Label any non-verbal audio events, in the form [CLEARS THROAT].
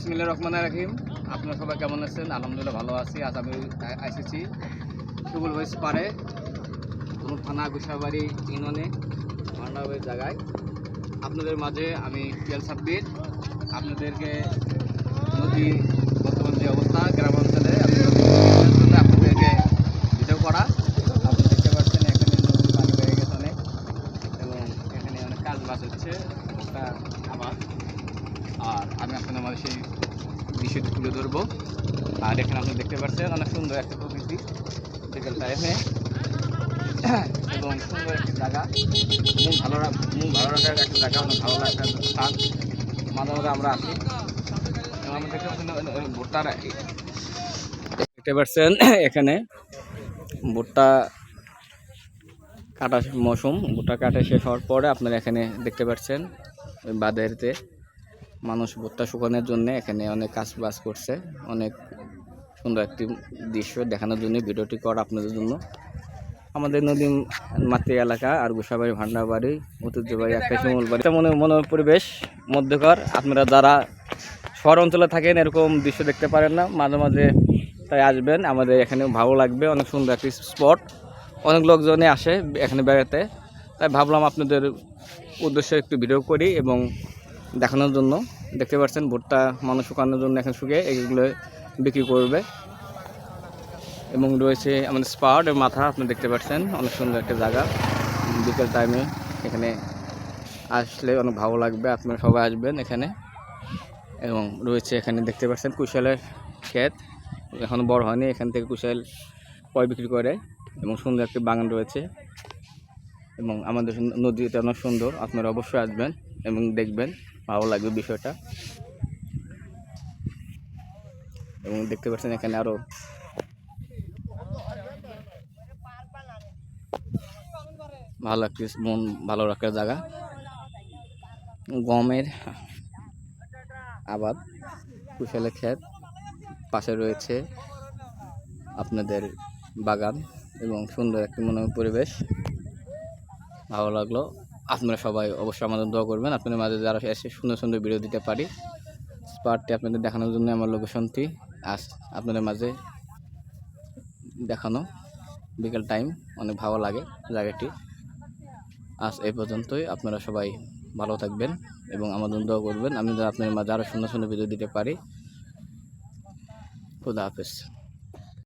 বিসমিল্লা রহমান রাহিম। আপনারা সবাই কেমন আছেন? আলহামদুলিল্লাহ ভালো আছি, আজ আমি এসেছি সুগুল ভয়েস পারে কোনো থানা গুসাবাড়ি ইউনিয়নে ভান্ডাবাড়ির জায়গায়। আপনাদের মাঝে আমি পিয়াল সাব্বির। আপনাদেরকে নদী বর্তমান যে অবস্থা, গ্রাম অঞ্চলে নদী আপনাদেরকে ভিডিও করা। আপনি দেখতে পাচ্ছেন, এখানে নদীর পানি বেড়ে গেছে অনেক। এবং এখানে অনেক কাজ বাজ হচ্ছে একটা আবার আর আমি আপনাদের মাঝে সেই দৃশ্যটি তুলে ধরবো। আর এখানে আপনি দেখতে পাচ্ছেন অনেক সুন্দর একটা প্রকৃতি, বিকেল টাইমে। [CLEARS THROAT] এবং সুন্দর একটি জায়গা। মন ভালো মন ভালো রাখার একটা জায়গা, অনেক ভালো লাগার স্থান। মাঝে মাঝে আমরা আসি। এবং আমরা দেখতে ওই ভুট্টার দেখতে পাচ্ছেন [CLEARS THROAT] এখানে ভুট্টা কাটা মৌসুম। ভুট্টা কাটা শেষ হওয়ার পরে আপনারা এখানে দেখতে পাচ্ছেন ওই বাঁধেরতে। মানুষ ভুট্টা শুকানোর জন্য এখানে অনেক কাজ বাজ করছে। অনেক সুন্দর একটি দৃশ্য দেখানোর জন্য, ভিডিওটি করা আপনাদের জন্য। আমাদের নদী মাতৃ এলাকা, আর গোসাবাড়ি, ভান্ডারবাড়ি ঐতিহ্যবাড়ি একটা শিমুল বাড়ি। মনে মনে পরিবেশ, মধ্যকর। আপনারা যারা শহর অঞ্চলে থাকেন, এরকম দৃশ্য দেখতে পারেন না। মাঝে মাঝে তাই আসবেন। আমাদের এখানে ভালো লাগবে। অনেক সুন্দর একটি স্পট। অনেক লোকজনে আসে এখানে বেড়াতে। তাই ভাবলাম আপনাদের উদ্দেশ্যে একটু ভিডিও করি এবং দেখানোর জন্য। দেখতে পাচ্ছেন, ভুট্টা মানুষ শুকানোর জন্য এখন শুকিয়ে এগুলো বিক্রি করবে। এবং রয়েছে আমাদের স্পাট এর মাথা, আপনি দেখতে পাচ্ছেন, অনেক সুন্দর একটা জায়গা। বিকেল টাইমে এখানে আসলে অনেক ভালো লাগবে, আপনারা সবাই আসবেন এখানে। এবং রয়েছে এখানে দেখতে পাচ্ছেন কুশালের ক্ষেত। এখনও বড় হয়নি, এখান থেকে কুশাল পয় বিক্রি করে। এবং সুন্দর একটি বাগান রয়েছে। এবং আমাদের নদীতে অনেক সুন্দর, আপনারা অবশ্যই আসবেন। এবং দেখবেন ভালো লাগবে বিষয়টা। এবং দেখতে পাচ্ছেন এখানে আরও ভালো একটি মন, ভালো রাখার জায়গা। গমের আবাদ, কুশালের ক্ষেত পাশে রয়েছে আপনাদের বাগান এবং সুন্দর একটি মনোরম পরিবেশ। ভালো লাগল। আপনারা সবাই অবশ্যই আমাদের দোয়া করবেন। আপনাদের মাঝে যারা এসে সুন্দর সুন্দর ভিডিও দিতে পারি স্পাটটি আপনাদের দেখানোর জন্য আমার লোকেশনটি আস আপনাদের মাঝে দেখানো। বিকেল টাইম অনেক ভালো লাগে জায়গাটি। আজ এই পর্যন্তই, আপনারা সবাই ভালো থাকবেন এবং আমাদের দোয়া করবেন। আমি আপনাদের মাঝে আরও সুন্দর সুন্দর ভিডিও দিতে পারি। খুদা হাফেজ।